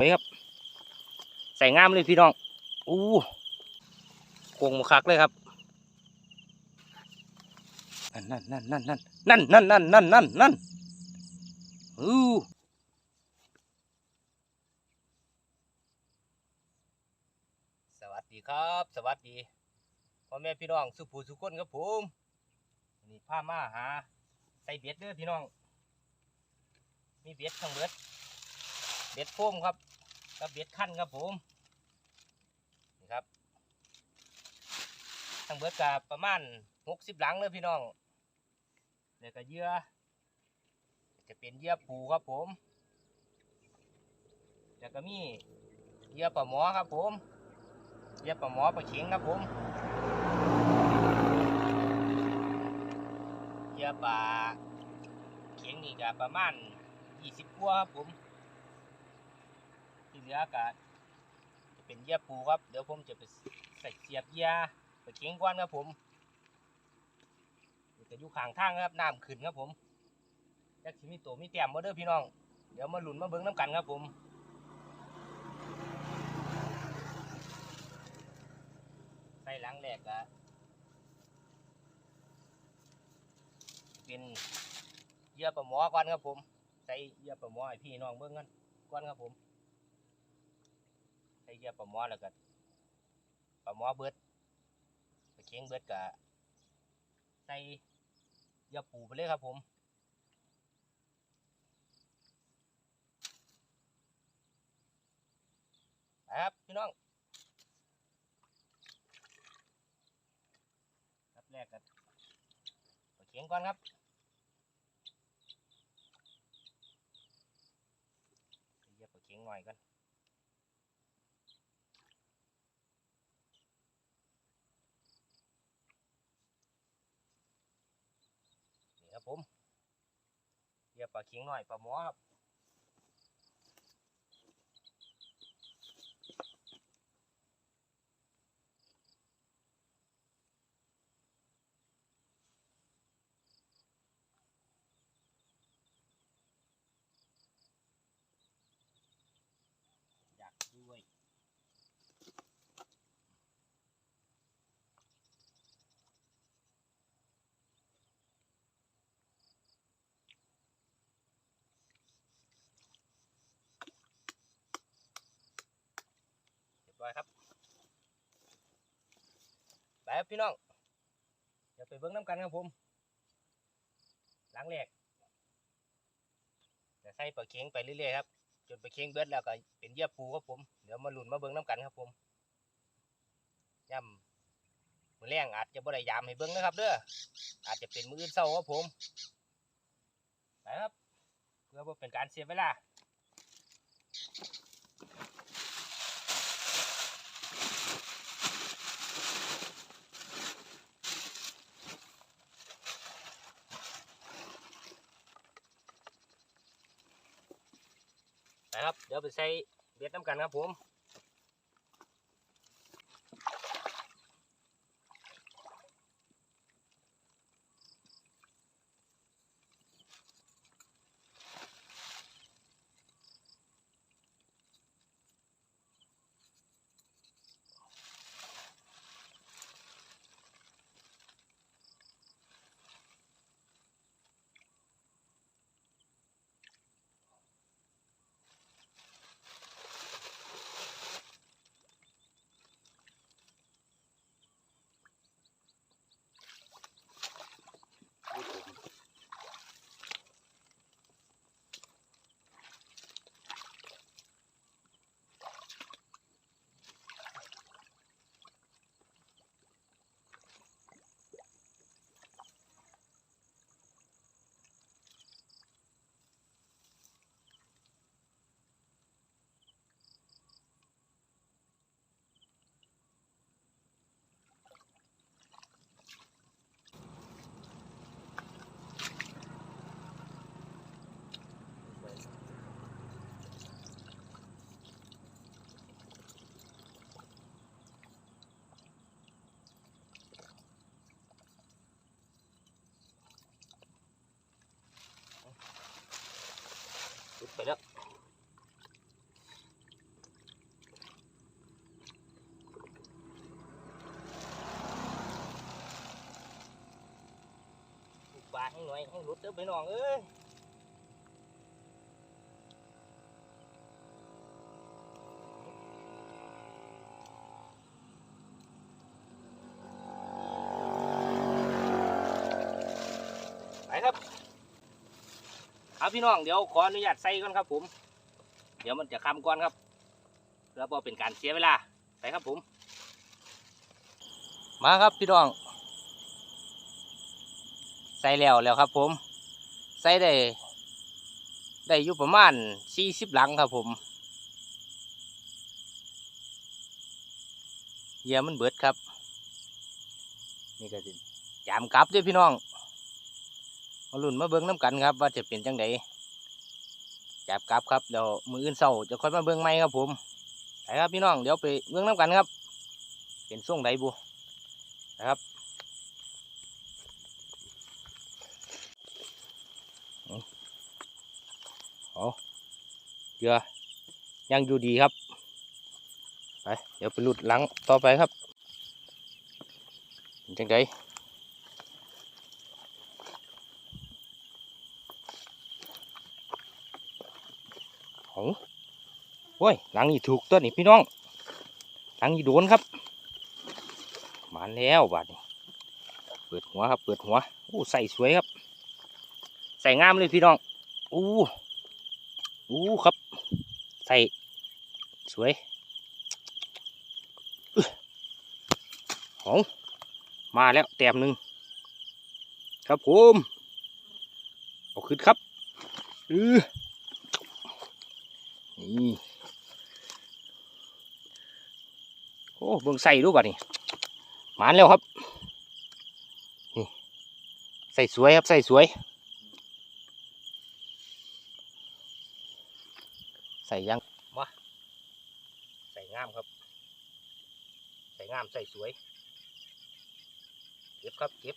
ไปครับ ใส่งามเลยพี่น้อง อู้โคงมาคักเลยครับ นั่นนั่นนั่นนั่นนั่นนั่นนั่นนั่นนั่นนั่นนั่นอู้สวัสดีครับ สวัสดีพ่อแม่พี่น้องสุภูสุคนครับผมนี่พามาหา ใส่เบ็ดเด้อพี่น้อง มีเบ็ดทั้งเบ็ด บ็ดโฟมครับกับเบ็ดขั้นครับผมนี่ครับทั้งเบ็ดกับประมาณหกสิบหลังเลยพี่น้องแล้วก็เยื่อจะเป็นเยื่อปูครับผมแล้วก็มีเยื่อปลาหมอครับผมเยื่อปลาหมอปลาเข็งครับผมเยื่อปลาเข็งนี่ก็ประมาณยี่สิบกว่าครับผม ลือก็จะเป็นเยื่อปูครับ เดี๋ยวผมจะไปใส่เสียบเยื่อไปเคียงก้อนครับผมจะอยู่ข้างทางครับน้ำขึ้นครับผมจักสิมีตัวมีแต้มมาเด้อพี่น้อง เดี๋ยวมาหลุนมาเบิ้งน้ำกันครับผมใส่หลังแรกก็เป็นเยื่อปลาหมอก่อนครับผม ใส่เยื่อปลาหมอให้พี่น้องเบิ้งกันก่อนครับผม ส่เยื่อปลาหมอแล้วก็ปลาหมอเบิดไปเคียงเบิดก็ใส่เยื่อปูไปเลยครับผมไปครับพี่น้องครับแรกกันไปเคียงก่อนครับใส่เยื่อไปเคียงหน่อยก่อนครับผม เหยียบปลาเคียงหน่อยปลาหมอครับอยากด้วยเรียบร้ อยครับไปครับพี่น้องเดี๋ยวไปเบิ้งน้ำกันครับผมหลังแรกจะใส่ปลาเคียงไปเรื่อยๆครับจนปลาเคียงเบิดแล้วก็เป็นเยื่อปูครับผมเดี๋ยวมาหลุนมาเบิ้งน้ำกันครับผมย่ำมือแรงอาจจะบ่ได้ยามให้เบิ้งนะครับเด้ออาจจะเป็นมืออื่นเศร้าครับผมไปครับเพื่อเป็นการเสียเวลา นะครับ เดี๋ยวไปใส่เบ็ดน้ำกันครับผม ไปแล้วปลาให้หน่อยให้รุดเด้อไปน้องเอ้ย เอาพี่น้องเดี๋ยวขออนุญาตใส่ก่อนครับผม เดี๋ยวมันจะคำก่อนครับเพื่อเป็นการเสียเวลาไปครับผม มาครับพี่น้อง ใส่แล้วแล้วครับผม ใส่ได้ได้อยู่ประมาณสี่สิบหลังครับผมเหยียมันเบิดครับ นี่ก็สิยามกลับด้วยพี่น้อง มาลุ่นมาเบิ้งน้ำกันครับ ว่าจะเป็นจังไดจับกลับครับเดี๋ยวมืออื่นเศร้าจะค่อยมาเบิ้งไหมครับผมไปครับพี่น้องเดี๋ยวไปเบิ้งน้ำกันครับ เป็นส่งใดบุนะครับเอาเรือยังอยู่ดีครับไปเดี๋ยวไปหลุดหลังต่อไปครับเป็นจังได โอ้ยหลังนี่ถูกตัวนี่พี่น้อง หลังนี่โดนครับ มาแล้วบาดนี้เปิดหัวครับ เปิดหัวโอ้ใส่สวยครับ ใส่งามเลยพี่น้องอู้อู้ครับ ใส่สวยอื้อของมาแล้วแต้มหนึ่งครับผมเอาขึ้นครับอือนี่ โอ้เบิ่งใส่ดูบ่ะนี่หมานแล้วครับนี่ใส่สวยครับใส่สวย ใส่ยังมาใส่งามครับ ใส่งามใส่สวยเก็บครับเก็บ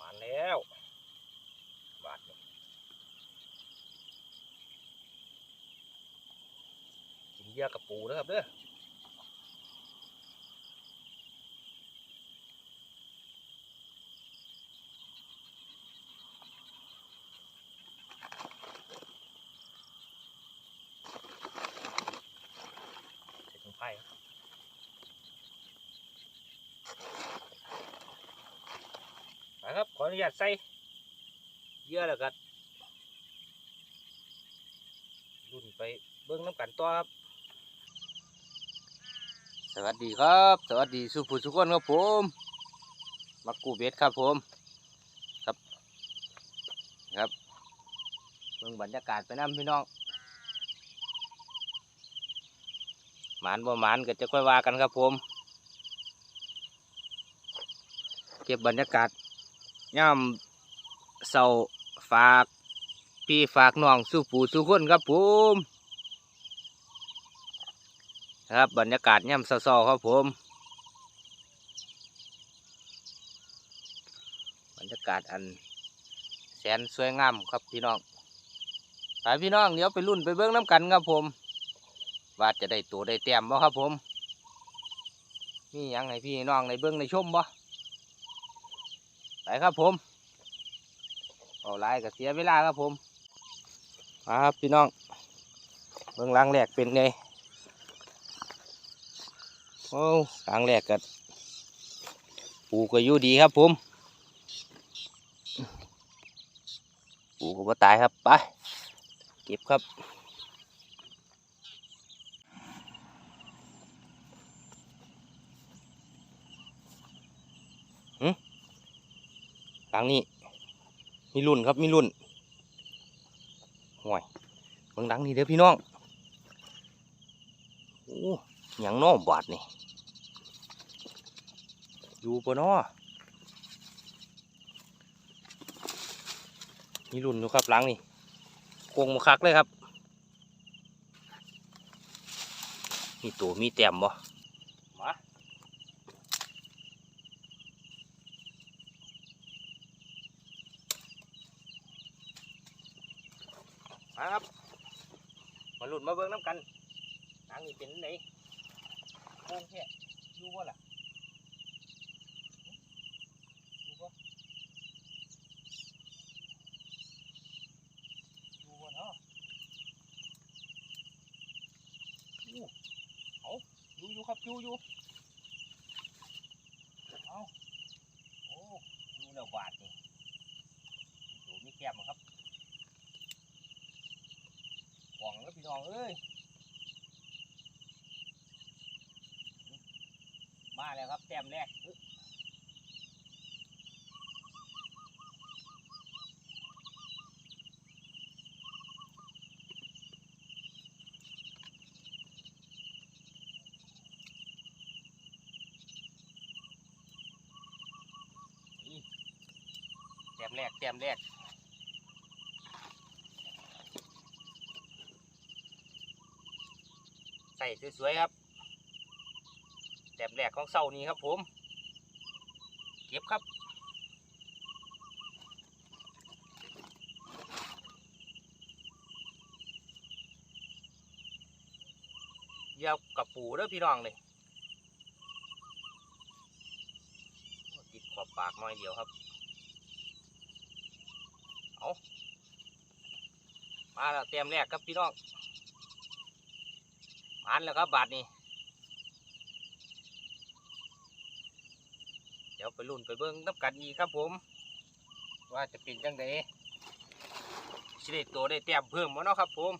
มาแล้วบาทนี่กินเหยื่อกับปู นะครับเด้อไผ่ครับไปครับ ขออนุญาตใส่เยื่อแล้วก็รุ่นไปเบิ้งน้ำกันต่อครับ สวัสดีครับ สวัสดีสุภูสุกนครับผมมักกูเบ็ดครับผม ครับ ครับเบิ่งบรรยากาศไปน้ำพี่น้องหมานบ่หมานก็จะค่อยว่ากันครับผม เก็บบรรยากาศย่ำเสาฝากพี่ฝากน้องสู้ปู่สู้คนครับผม ครับบรรยากาศย่ำเศร้าๆครับผม บรรยากาศอันแสนสวยงามครับพี่น้องไปพี่น้องเดี๋ยวไปรุ่นไปเบิ้งน้ำกันครับผม ว่าจะได้ตัวได้แต้มบ่ครับผม มีหยังให้พี่น้องในเบื้องในชมบ่ไปครับผมเอาไล่ก็เสียเวลาครับผม มาครับพี่น้อง เบื้องหลังแรกเป็นไง โอ้หลังแรกก็ปูก็อยู่ดีครับผมปูก็บ่ตายครับไปเก็บครับหลังนี้มีรุ่นครับมีรุ่นห่วยเบิ่งหลังนี้เด้อพี่น้อง ยังน้อบาดนี่ อยู่ปะน้อมีรุ่นอยู่ครับหลังนี่โคงมาคักเลยครับ มีตัวมีแต้มบ่มามาครับ มาหลุ้นมาเบิ่งน้ำกันทางนี้เป็นไหน โค้งแค่อยู่บ่ล่ะอยู่บ่อยู่บ่เนาะอู้เอาอยู่อยู่ครับอยู่อยู่เอาโอ้อยู่แล้วบาดนี่อยู่มีแก้มบ่ครับกล่องแล้วพี่น้องเอ้ย มาแล้ว ครับแต้มแรกแต้มแรกแต้มแรกใส่สวยๆครับ ต้มแรกของเสานี้ครับผม เก็บครับเยาวกับปูเด้อพี่น้องเลยติดขอบปากน้อยเดียวครับ เอามาแล้วเตรียมแรกครับพี่น้องมันแล้วครับบาทนี้ ดี๋ยวไปรุ่นไปเบิ้งน้ำกันอีกครับผม ว่าจะเป็นจังไดสิได้ตัวได้แต้มเพิ่มมาเนาะครับผม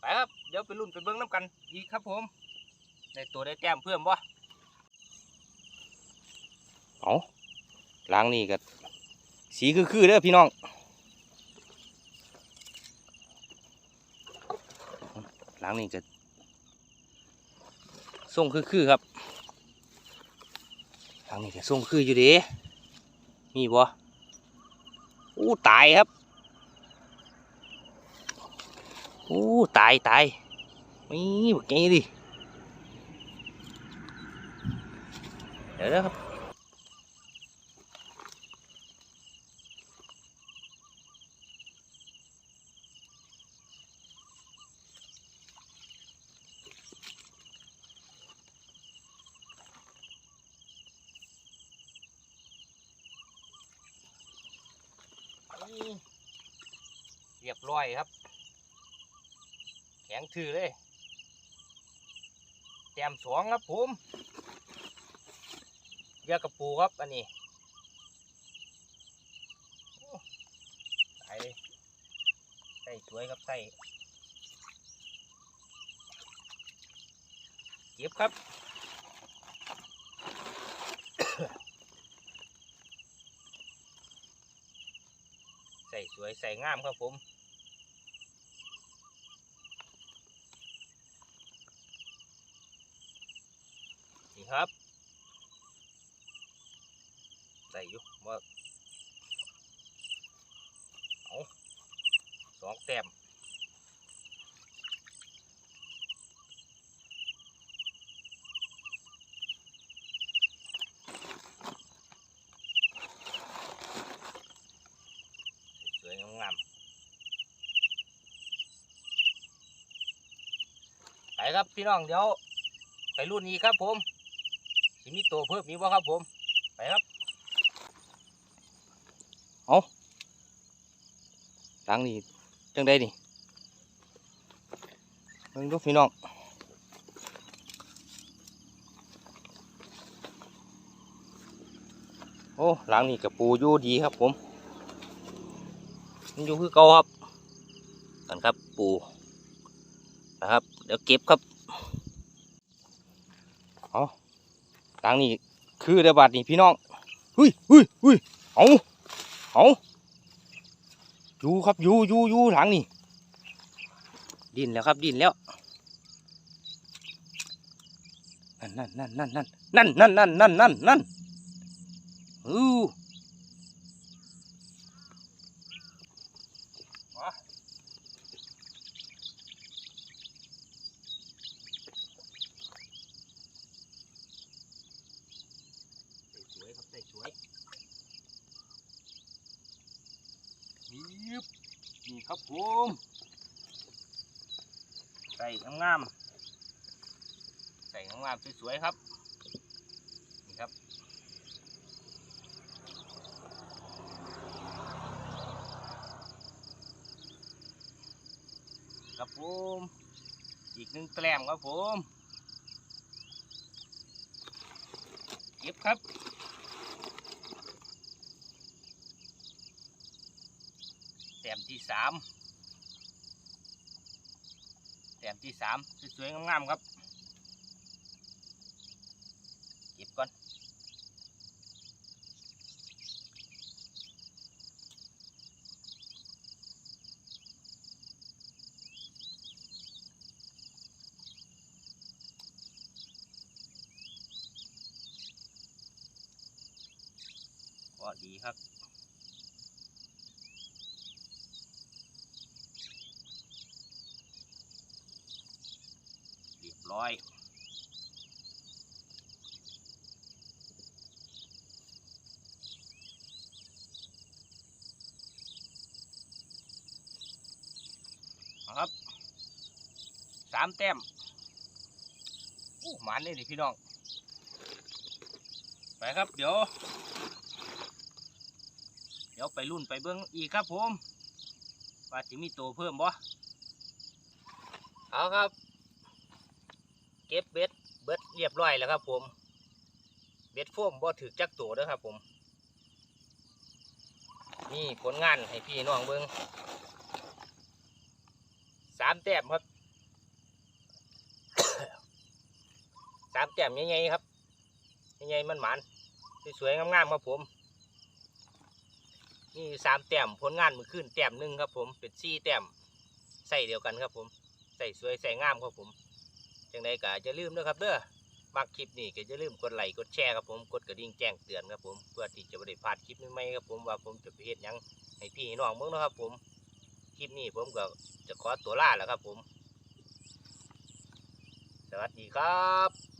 ไปครับ เดี๋ยวไปรุ่นไปเบิ้งน้ำกันอีกครับผม ได้ตัวได้แต้มเพิ่มบ่ เอาล้างนี่ก็สีคือๆเด้อพี่น้องล้างนี่ก็ส่งคือๆครับล้างนี่ก็ส่งคืออยู่ด้มีบ่อู้ตายครับโอ้ตายตายมีบักไงดิเดี๋ยวนะครับ นี่ อ้อยครับ แข็งถือเลยแต้มสองครับผมเยอะกับปูครับอันนี้ใส่ใส่สวยครับใส่เก็บครับใส่สวยใส่งามครับผม ครับใส่ยู่ว่าเอาสองแต้มสวยๆงาๆไปครับพี่น้องเดี๋ยว ไปรุ่นนี้ครับผม สิมีตัวเพิ่มมีบ่ครับผม ไปครับเอาทางนี้จังได้นี่เบิ่งดูพี่น้องโอ้หลังนี้กับปูอยู่ดีครับผมมันอยู่คือเก่าครับกันครับปูนะครับ เดี๋ยวเก็บครับ เอา ทางนี้คือระบาดนี่พี่น้องหุยหุยหุยเอาเอาอยู่ครับอยู่อยู่อยู่หลังนี่ดินแล้วครับดินแล้วนั่นนั่นนั่นนั่นนั่นนั่นนั่นนั่นนั่นนั่นอู้มา ครับผมใส่งามๆใส่งามสวยๆครับ นี่ครับ ครับผม อีกหนึ่งแกล้มครับผม เก็บครับแต้มที่สามแต้มที่สามสวยๆงามๆครับ ก็ดีครับเรียบร้อยครับสามแต้มโอ้หมานเลยดิพี่น้อง ไปครับ เดี๋ยว เดี๋ยวไปรุ่นไปเบิ้งอีกครับผมว่าจะมีตัวเพิ่มบ่เอาครับ เก็บเบ็ดเบ็ดเรียบร้อยแล้วครับ ผม เบ็ดโฟมบ่ถือจักตัวด้อครับ ผม นี่ผลงานให้พี่น้องเบิ้งสามแต้มครับสามแต้มใหญ่ๆครับใหญ่ๆมันหมานสวยๆงามๆครับผม นี่สามแต้มผลงานมือขึ้นแต้มหนึ่งครับผมเป็นสี่แต้มใส่เดียวกันครับผมใส่สวยใส่งามครับผมจังใดก็จะลืมนะครับเด้อมักคลิปนี้ก็จะลืมกดไลค์กดแชร์ครับผมกดกระดิ่งแจ้งเตือนครับผมเพื่อที่จะไม่ได้พลาดคลิปใหม่ๆครับผมว่าผมจะไปเฮ็ดยังให้พี่น้องเบิ่งนะครับผมคลิปนี้ผมก็จะขอตัวลาแล้วครับผม สวัสดีครับ